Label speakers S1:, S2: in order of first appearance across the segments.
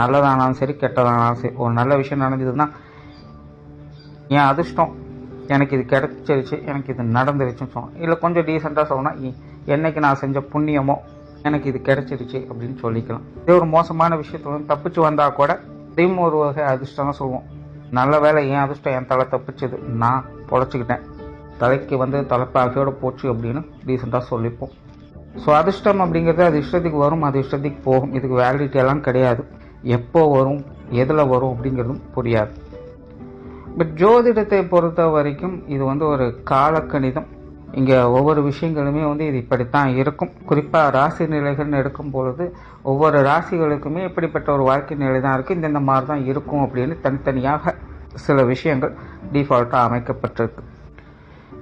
S1: நல்லதானாலும் சரி கெட்டதானாலும் சரி ஒரு நல்ல விஷயம் நடந்ததுன்னா என் அதிர்ஷ்டம் எனக்கு இது கிடச்சிருச்சு எனக்கு இது நடந்துருச்சுன்னு சொல்லணும் இல்லை கொஞ்சம் டீசெண்டாக சொல்லணும்னா என்னைக்கு நான் செஞ்ச புண்ணியமோ எனக்கு இது கிடச்சிருச்சு அப்படின்னு சொல்லிக்கலாம். இதே ஒரு மோசமான விஷயத்துல வந்து தப்பிச்சு வந்தால் கூட இதையும் ஒரு வகை அதிர்ஷ்டம் தான் சொல்லுவோம். நல்ல வேலை என் அதிர்ஷ்டம் என் தலை தப்பிச்சது நான் பொழைச்சிக்கிட்டேன். தலைக்கு வந்து தலைப்பாகையோட போச்சு அப்படின்னு டீசெண்டாக சொல்லிப்போம். ஸோ அதிர்ஷ்டம் அப்படிங்கிறது அது இஷ்டத்துக்கு வரும் அது இஷ்டத்துக்கு போகும். இதுக்கு வேலிடிட்டி எல்லாம் கிடையாது. எப்போ வரும் எதில் வரும் அப்படிங்கிறதும் புரியாது. பட் ஜோதிடத்தை பொறுத்த வரைக்கும் இது வந்து ஒரு காலக்கணிதம். இங்கே ஒவ்வொரு விஷயங்களுமே வந்து இது இப்படித்தான் இருக்கும். குறிப்பாக ராசி நிலைகள்னு எடுக்கும் பொழுது ஒவ்வொரு ராசிகளுக்குமே இப்படிப்பட்ட ஒரு வாழ்க்கை நிலை தான் இருக்குது இந்தந்த மாதிரி தான் இருக்கும் அப்படின்னு தனித்தனியாக சில விஷயங்கள் டிஃபால்ட்டாக அமைக்கப்பட்டிருக்கு.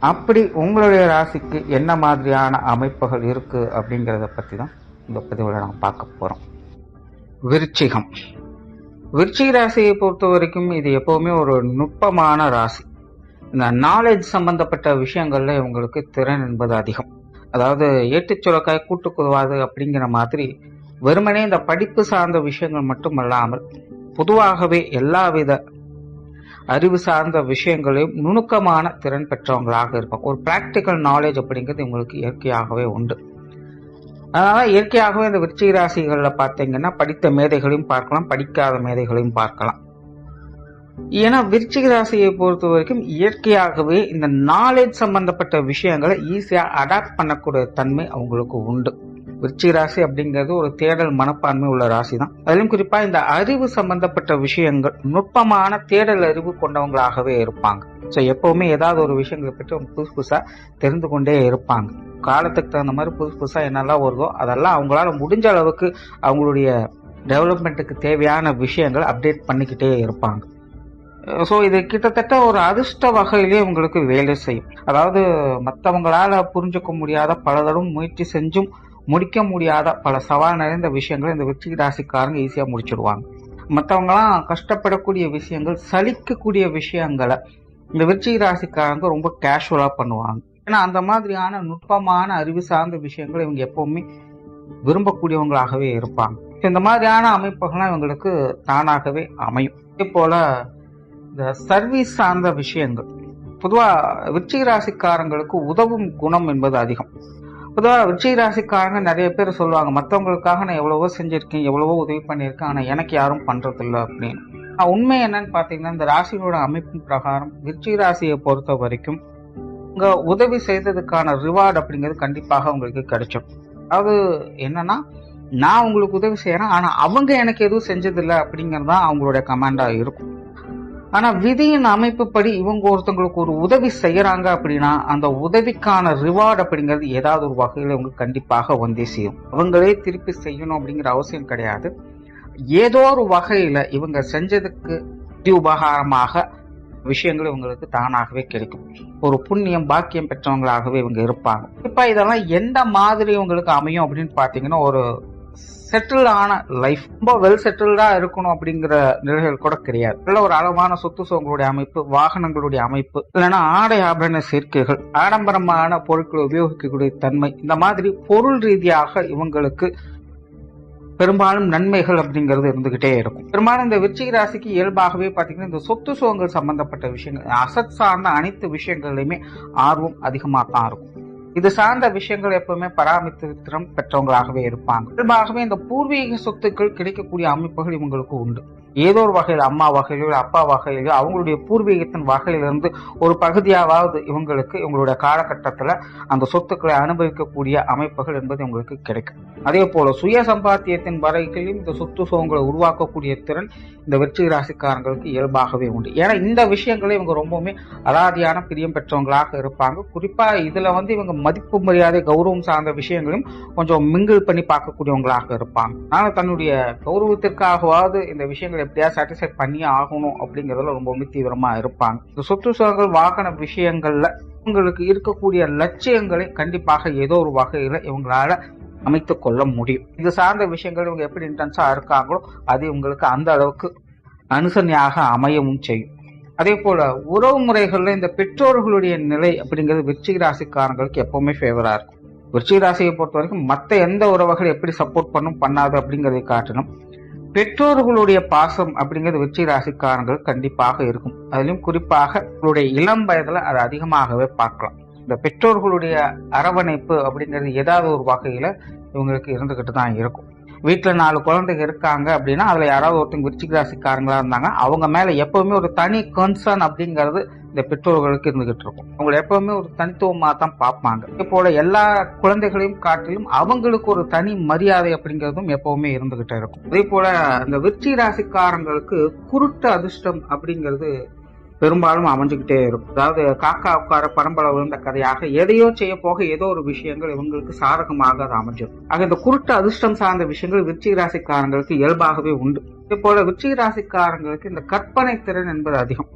S1: அப்படி உங்களுடைய ராசிக்கு என்ன மாதிரியான அமைப்புகள் இருக்குது அப்படிங்கிறத பற்றி தான் இந்த பதிவில் நாங்கள் பார்க்க போகிறோம் விருச்சிகம். விருச்சிக ராசியை பொறுத்த வரைக்கும் இது எப்போவுமே ஒரு நுட்பமான ராசி. இந்த நாலேஜ் சம்பந்தப்பட்ட விஷயங்களில் இவங்களுக்கு திறன் என்பது அதிகம். அதாவது ஏட்டுச் சுரக்காய் கூட்டு அப்படிங்கிற மாதிரி வெறுமனே இந்த படிப்பு சார்ந்த விஷயங்கள் மட்டும் அல்லாமல் பொதுவாகவே எல்லாவித அறிவு சார்ந்த விஷயங்களையும் நுணுக்கமான திறன் பெற்றவங்களாக இருப்பாங்க. ஒரு ப்ராக்டிக்கல் நாலேஜ் அப்படிங்கிறது இவங்களுக்கு இயற்கையாகவே உண்டு. அதனால் இயற்கையாகவே இந்த விருச்சிக ராசிகளில் பார்த்தீங்கன்னா படித்த மேதைகளையும் பார்க்கலாம் படிக்காத மேதைகளையும் பார்க்கலாம். ஏன்னா விருச்சிக ராசியை பொறுத்த வரைக்கும் இயற்கையாகவே இந்த நாலேஜ் சம்பந்தப்பட்ட விஷயங்களை ஈஸியாக அடாப்ட் பண்ணக்கூடிய தன்மை அவங்களுக்கு உண்டு. விருச்சிக ராசி அப்படிங்கிறது ஒரு தேடல் மனப்பான்மை உள்ள ராசி தான் அதிலும் குறிப்பா இந்த அறிவு சம்பந்தப்பட்ட விஷயங்கள் நுட்பமான தேடல் அறிவு கொண்டவங்களாகவே இருப்பாங்க. ஸோ எப்பவுமே ஏதாவது ஒரு விஷயங்களை பற்றி அவங்க புதுசு புதுசா தெரிந்து கொண்டே இருப்பாங்க. காலத்துக்கு தகுந்த மாதிரி புதுசு புதுசா என்னெல்லாம் வருதோ அதெல்லாம் அவங்களால முடிஞ்ச அளவுக்கு அவங்களுடைய டெவலப்மெண்ட்டுக்கு தேவையான விஷயங்கள் அப்டேட் பண்ணிக்கிட்டே இருப்பாங்க. ஸோ இது கிட்டத்தட்ட ஒரு அதிர்ஷ்ட வகையிலே உங்களுக்கு வேலை செய்யும். அதாவது மற்றவங்களால புரிஞ்சுக்க முடியாத பலதரும் முயற்சி செஞ்சும் முடிக்க முடியாத பல சவால் நிறைந்த விஷயங்களை இந்த வெற்றி ராசிக்காரங்க ஈஸியாக முடிச்சிடுவாங்க. மற்றவங்களாம் கஷ்டப்படக்கூடிய விஷயங்கள் சலிக்கக்கூடிய விஷயங்களை இந்த விருச்சிக ராசிக்காரங்க ரொம்ப கேஷுவலாக பண்ணுவாங்க. ஏன்னா அந்த மாதிரியான நுட்பமான அறிவு சார்ந்த விஷயங்களை இவங்க எப்பவுமே விரும்பக்கூடியவங்களாகவே இருப்பாங்க. இந்த மாதிரியான அமைப்புகள்லாம் இவங்களுக்கு தானாகவே அமையும். இதே போல இந்த சர்வீஸ் சார்ந்த விஷயங்கள். பொதுவாக விருச்சிக ராசிக்காரங்களுக்கு உதவும் குணம் என்பது அதிகம். பொதுவாக விஜய் ராசிக்காரங்க நிறைய பேர் சொல்லுவாங்க மற்றவங்களுக்காக நான் எவ்வளவோ செஞ்சுருக்கேன் எவ்வளவோ உதவி பண்ணியிருக்கேன் ஆனால் எனக்கு யாரும் பண்ணுறதில்ல அப்படின்னு. உண்மை என்னன்னு பார்த்தீங்கன்னா இந்த ராசியோட அமைப்பின் பிரகாரம் விருச்சிக ராசியை பொறுத்த வரைக்கும் உங்கள் உதவி செய்ததுக்கான ரிவார்டு அப்படிங்கிறது கண்டிப்பாக உங்களுக்கு கிடைச்சிடும் அது என்னன்னா நான் உங்களுக்கு உதவி செய்கிறேன் ஆனால் அவங்க எனக்கு எதுவும் செஞ்சதில்லை அப்படிங்கிறது தான் அவங்களுடைய கமாண்டாக இருக்கும். ஆனா விதியின் அமைப்புப்படி இவங்க ஒருத்தவங்களுக்கு ஒரு உதவி செய்யறாங்க அப்படின்னா அந்த உதவிக்கான ரிவார்டு அப்படிங்கிறது ஏதாவது ஒரு வகையில் இவங்க கண்டிப்பாக வந்தே செய்யும் அவங்களே திருப்பி செய்யணும் அப்படிங்கிற அவசியம் கிடையாது. ஏதோ ஒரு வகையில இவங்க செஞ்சதுக்கு உபகாரமாக விஷயங்கள் இவங்களுக்கு தானாகவே கிடைக்கும். ஒரு புண்ணியம் பாக்கியம் பெற்றவங்களாகவே இவங்க இருப்பாங்க. இப்ப இதெல்லாம் எந்த மாதிரி இவங்களுக்கு அமையும் அப்படின்னு பாத்தீங்கன்னா ஒரு செட்டில் ஆன லைஃப் ரொம்ப வெல் செட்டில்டா இருக்கணும் அப்படிங்கிற நிலைகள் கூட கிடையாது. நல்ல ஒரு அளவான சொத்து சுகங்களுடைய அமைப்பு வாகனங்களுடைய அமைப்பு இல்லைன்னா ஆடை ஆபரண சேர்க்கைகள் ஆடம்பரமான பொருட்களை உபயோகிக்கக்கூடிய தன்மை இந்த மாதிரி பொருள் ரீதியாக இவங்களுக்கு பெரும்பாலும் நன்மைகள் அப்படிங்கிறது இருந்துகிட்டே இருக்கும். பெரும்பாலும் இந்த விருச்சிக ராசிக்கு இயல்பாகவே பார்த்தீங்கன்னா இந்த சொத்து சுகங்கள் சம்பந்தப்பட்ட விஷயங்கள் அசத் சார்ந்த அனைத்து விஷயங்கள்லையுமே ஆர்வம் அதிகமாக தான் இருக்கும். இது சார்ந்த விஷயங்கள் எப்பவுமே பராமரித்திறம் பெற்றவங்களாகவே இருப்பாங்க. இயல்பாகவே இந்த பூர்வீக சொத்துக்கள் கிடைக்கக்கூடிய அமைப்புகள் இவங்களுக்கு உண்டு. ஏதோ ஒரு வகையில் அம்மா வகையிலோ அப்பா வகையிலோ அவங்களுடைய பூர்வீகத்தின் வகையிலிருந்து ஒரு பகுதியாவது இவங்களுக்கு இவங்களுடைய காலகட்டத்தில் அந்த சொத்துக்களை அனுபவிக்கக்கூடிய அமைப்புகள் என்பது இவங்களுக்கு கிடைக்கும். அதே போல சுய சம்பாத்தியத்தின் வரைகளையும் இந்த சொத்து சுகங்களை உருவாக்கக்கூடிய திறன் இந்த வெற்றி ராசிக்காரங்களுக்கு இயல்பாகவே உண்டு. ஏன்னா இந்த விஷயங்களை இவங்க ரொம்பவுமே அலாதியான பிரியம் பெற்றவங்களாக இருப்பாங்க. குறிப்பாக இதில் வந்து இவங்க மதிப்பு மரியாதை கௌரவம் சார்ந்த விஷயங்களையும் கொஞ்சம் மிங்கிள் பண்ணி பார்க்கக்கூடியவங்களாக இருப்பாங்க. ஆனால் தன்னுடைய கௌரவத்திற்காகவாவது இந்த விஷயங்களை எப்படியா சாட்டிஸ்ஃபை பண்ணியே ஆகணும் அப்படிங்கிறதுல ரொம்பவுமே தீவிரமாக இருப்பாங்க. இந்த சொத்து சுகங்கள் வாகன விஷயங்களில் உங்களுக்கு இருக்கக்கூடிய லட்சியங்களை கண்டிப்பாக ஏதோ ஒரு வகையில் இவங்களால அமைத்து கொள்ள முடியும். இது சார்ந்த விஷயங்கள் இவங்க எப்படி இன்டென்ஸாக இருக்காங்களோ அது உங்களுக்கு அந்த அளவுக்கு அனுசரணையாக அமையவும் செய்யும். அதே போல உறவு முறைகளில் இந்த பெற்றோர்களுடைய நிலை அப்படிங்கிறது விருச்சிக ராசிக்காரங்களுக்கு எப்பவுமே ஃபேவரா இருக்கும். விருச்சிக ராசியை பொறுத்த வரைக்கும் மற்ற எந்த உறவுகள் எப்படி சப்போர்ட் பண்ணும் பண்ணாது அப்படிங்கிறதை காட்டிலும் பெற்றோர்களுடைய பாசம் அப்படிங்கிறது வெற்றி ராசிக்காரங்கள் கண்டிப்பாக இருக்கும். அதுலயும் குறிப்பாக உங்களுடைய இளம் வயதுல அது அதிகமாகவே பார்க்கலாம். இந்த பெற்றோர்களுடைய அரவணைப்பு அப்படிங்கிறது ஏதாவது ஒரு வகையில இவங்களுக்கு இருந்துகிட்டு தான் இருக்கும். வீட்டில் நாலு குழந்தைங்க இருக்காங்க அப்படின்னா அதுல யாராவது ஒருத்தங்க விருச்சிக ராசிக்காரங்களா இருந்தாங்க அவங்க மேல எப்பவுமே ஒரு தனி கன்சர்ன் அப்படிங்கிறது இந்த பெற்றோர்களுக்கு இருந்துகிட்டு இருக்கும். அவங்களை எப்பவுமே ஒரு தனித்துவமாக தான் பார்ப்பாங்க. இதே போல எல்லா குழந்தைகளையும் காட்டிலும் அவங்களுக்கு ஒரு தனி மரியாதை அப்படிங்கிறதும் எப்பவுமே இருந்துகிட்டே இருக்கும். அதே போல இந்த வெற்றி ராசிக்காரங்களுக்கு குருட்டு அதிர்ஷ்டம் அப்படிங்கிறது பெரும்பாலும் அமைஞ்சுக்கிட்டே இருக்கும். அதாவது காக்கா உட்கார பரம்பரை விழுந்த கதையாக எதையோ செய்ய போக ஏதோ ஒரு விஷயங்கள் இவங்களுக்கு சாதகமாக அது அமைஞ்சிடும். ஆக இந்த குருட்டு அதிர்ஷ்டம் சார்ந்த விஷயங்கள் விருச்சிக ராசிக்காரங்களுக்கு இயல்பாகவே உண்டு. இதே போல விருச்சிக ராசிக்காரங்களுக்கு இந்த கற்பனை திறன் என்பது அதிகம்.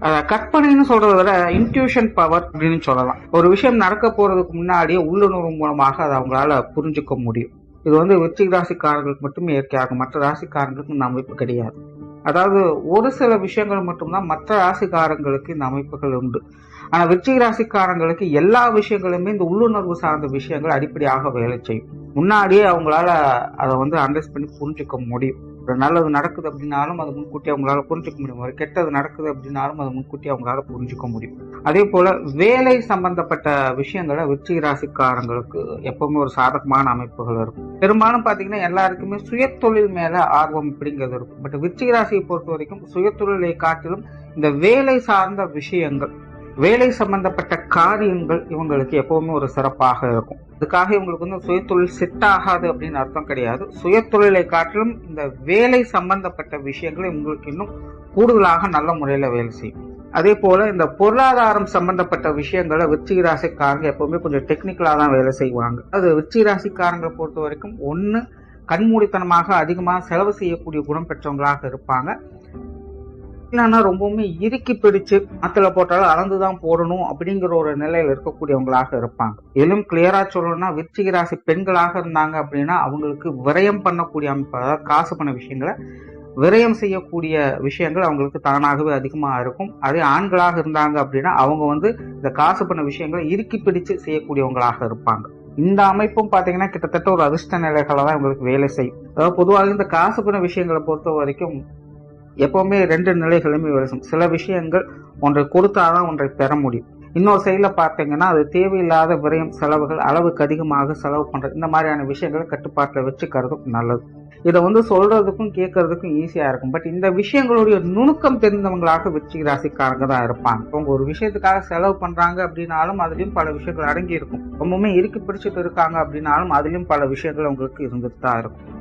S1: கற்பனைன்னு சொல்றதை விட இன்ட்யூஷன் பவர் அப்படின்னு சொல்லலாம். ஒரு விஷயம் நடக்க போறதுக்கு முன்னாடியே உள்ளுணர்வு மூலமாக அதை அவங்களால புரிஞ்சுக்க முடியும். இது வந்து வெற்றி ராசிக்காரர்களுக்கு மட்டுமே இயற்கையாகும் மற்ற ராசிக்காரங்களுக்கு இந்த அமைப்பு கிடையாது. அதாவது ஒரு சில விஷயங்கள் மட்டும்தான் மற்ற ராசிக்காரங்களுக்கு இந்த அமைப்புகள் உண்டு. ஆனா வெற்றி ராசிக்காரங்களுக்கு எல்லா விஷயங்களுமே இந்த உள்ளுணர்வு சார்ந்த விஷயங்கள் அடிப்படையாக வேலை செய்யும். முன்னாடியே அவங்களால அதை வந்து அண்டர்ஸ்ட் பண்ணி புரிஞ்சுக்க முடியும். ஒரு நல்லது நடக்குது அப்படின்னாலும் அதை முன்கூட்டி அவங்களால புரிஞ்சுக்க முடியும். ஒரு கெட்டது நடக்குது அப்படின்னாலும் அதை முன்கூட்டி அவங்களால புரிஞ்சுக்க முடியும். அதே போல வேலை சம்பந்தப்பட்ட விஷயங்களை வெற்றி ராசிக்காரங்களுக்கு எப்பவுமே ஒரு சாதகமான அமைப்புகள் இருக்கும். பெரும்பாலும் பாத்தீங்கன்னா எல்லாருக்குமே சுயதொழில் மேல ஆர்வம் அப்படிங்கிறது இருக்கும். பட் விருச்சிக ராசியை பொறுத்த வரைக்கும் சுயதொழிலை காட்டிலும் இந்த வேலை சார்ந்த விஷயங்கள் வேலை சம்பந்தப்பட்ட காரியங்கள் இவங்களுக்கு எப்பவுமே ஒரு சிறப்பாக இருக்கும். இதுக்காக இவங்களுக்கு வந்து சுயத்தொழில் செட் ஆகாது அப்படின்னு அர்த்தம் கிடையாது. சுயத்தொழிலை காட்டிலும் இந்த வேலை சம்பந்தப்பட்ட விஷயங்கள் உங்களுக்கு இன்னும் கூடுதலாக நல்ல முறையில் வேலை செய்யும். அதே போல இந்த பொருளாதாரம் சம்பந்தப்பட்ட விஷயங்களை விருச்சிக ராசிக்காரங்க எப்பவுமே கொஞ்சம் டெக்னிக்கலாக தான் வேலை செய்வாங்க. அது விருச்சிக ராசிக்காரங்களை பொறுத்த வரைக்கும் ஒன்று கண்மூடித்தனமாக அதிகமாக செலவு செய்யக்கூடிய குணம் பெற்றவங்களாக இருப்பாங்க. இல்லைன்னா ரொம்பவுமே இறுக்கி பிடிச்சு அத்துல போட்டாலும் அளந்துதான் போடணும் அப்படிங்கிற ஒரு நிலையில இருக்கக்கூடியவங்களாக இருப்பாங்க. எதுவும் கிளியரா சொல்லணும்னா விருச்சிக ராசி பெண்களாக இருந்தாங்க அப்படின்னா அவங்களுக்கு விரயம் பண்ணக்கூடிய அமைப்பு அதாவது காசு பண்ண விஷயங்களை விரயம் செய்யக்கூடிய விஷயங்கள் அவங்களுக்கு தானாகவே அதிகமாக இருக்கும். அதே ஆண்களாக இருந்தாங்க அப்படின்னா அவங்க வந்து இந்த காசு பண்ண விஷயங்களை இறுக்கி பிடிச்சு செய்யக்கூடியவங்களாக இருப்பாங்க. இந்த அமைப்பும் பார்த்தீங்கன்னா கிட்டத்தட்ட ஒரு அதிர்ஷ்ட நிலைகளை தான் இவங்களுக்கு வேலை செய்யும். அதாவது பொதுவாக இந்த காசு பண்ண விஷயங்களை பொறுத்த வரைக்கும் எப்போவுமே ரெண்டு நிலைகளுமே வேலை சில விஷயங்கள் ஒன்றை கொடுத்தாதான் ஒன்றை பெற முடியும். இன்னொரு சைடில் பார்த்தீங்கன்னா அது தேவையில்லாத விரயம் செலவுகள் அளவுக்கு அதிகமாக செலவு பண்ணுறது இந்த மாதிரியான விஷயங்களை கட்டுப்பாட்டில் வச்சுக்கிறதும் நல்லது. இதை வந்து சொல்கிறதுக்கும் கேட்கறதுக்கும் ஈஸியாக இருக்கும். பட் இந்த விஷயங்களுடைய நுணுக்கம் தெரிந்தவங்களாக வெற்றி ராசிக்காரங்க தான் இருப்பாங்க. அவங்க ஒரு விஷயத்துக்காக செலவு பண்ணுறாங்க அப்படின்னாலும் அதுலேயும் பல விஷயங்கள் அடங்கி இருக்கும் ரொம்பவுமே இறுக்கி பிடிச்சிட்டு இருக்காங்க அப்படின்னாலும் அதுலேயும் பல விஷயங்கள் அவங்களுக்கு இருந்துட்டு தான் இருக்கும்.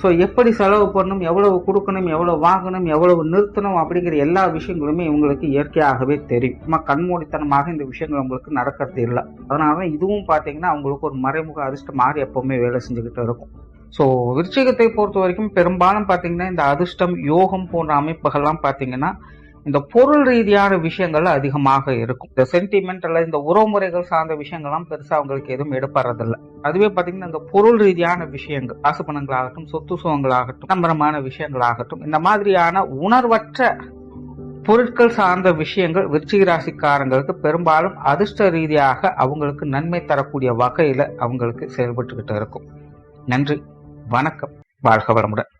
S1: ஸோ எப்படி செலவு பண்ணணும் எவ்வளவு கொடுக்கணும் எவ்வளவு வாங்கணும் எவ்வளவு நிறுத்தணும் அப்படிங்கிற எல்லா விஷயங்களுமே இவங்களுக்கு இயற்கையாகவே தெரியும். சும்மா கண்மூடித்தனமாக இந்த விஷயங்கள் உங்களுக்கு நடக்கிறது இல்லை. அதனால தான் இதுவும் பார்த்தீங்கன்னா அவங்களுக்கு ஒரு மறைமுக அதிர்ஷ்டம் மாறி எப்பவுமே வேலை செஞ்சுக்கிட்டு இருக்கும். ஸோ விருச்சிகத்தை பொறுத்த வரைக்கும் பெரும்பாலும் பார்த்தீங்கன்னா இந்த அதிர்ஷ்டம் யோகம் போன்ற அமைப்புகள்லாம் பார்த்தீங்கன்னா இந்த பொருள் ரீதியான விஷயங்கள் அதிகமாக இருக்கும். இந்த சென்டிமெண்ட் அல்லது இந்த உறவுமுறைகள் சார்ந்த விஷயங்கள்லாம் பெருசாக அவங்களுக்கு எதுவும் எடுப்படுறதில்ல அதுவே பார்த்தீங்கன்னா இந்த பொருள் ரீதியான விஷயங்கள் காசு பணங்களாகட்டும் சொத்து சுகங்களாகட்டும் நம்பரமான விஷயங்களாகட்டும் இந்த மாதிரியான உணர்வற்ற பொருட்கள் சார்ந்த விஷயங்கள் விருச்சிக ராசிக்காரங்களுக்கு பெரும்பாலும் அதிர்ஷ்ட ரீதியாக அவங்களுக்கு நன்மை தரக்கூடிய வகையில் அவங்களுக்கு செயல்பட்டுக்கிட்டு இருக்கும். நன்றி வணக்கம் வாழ்க வளமுடன்.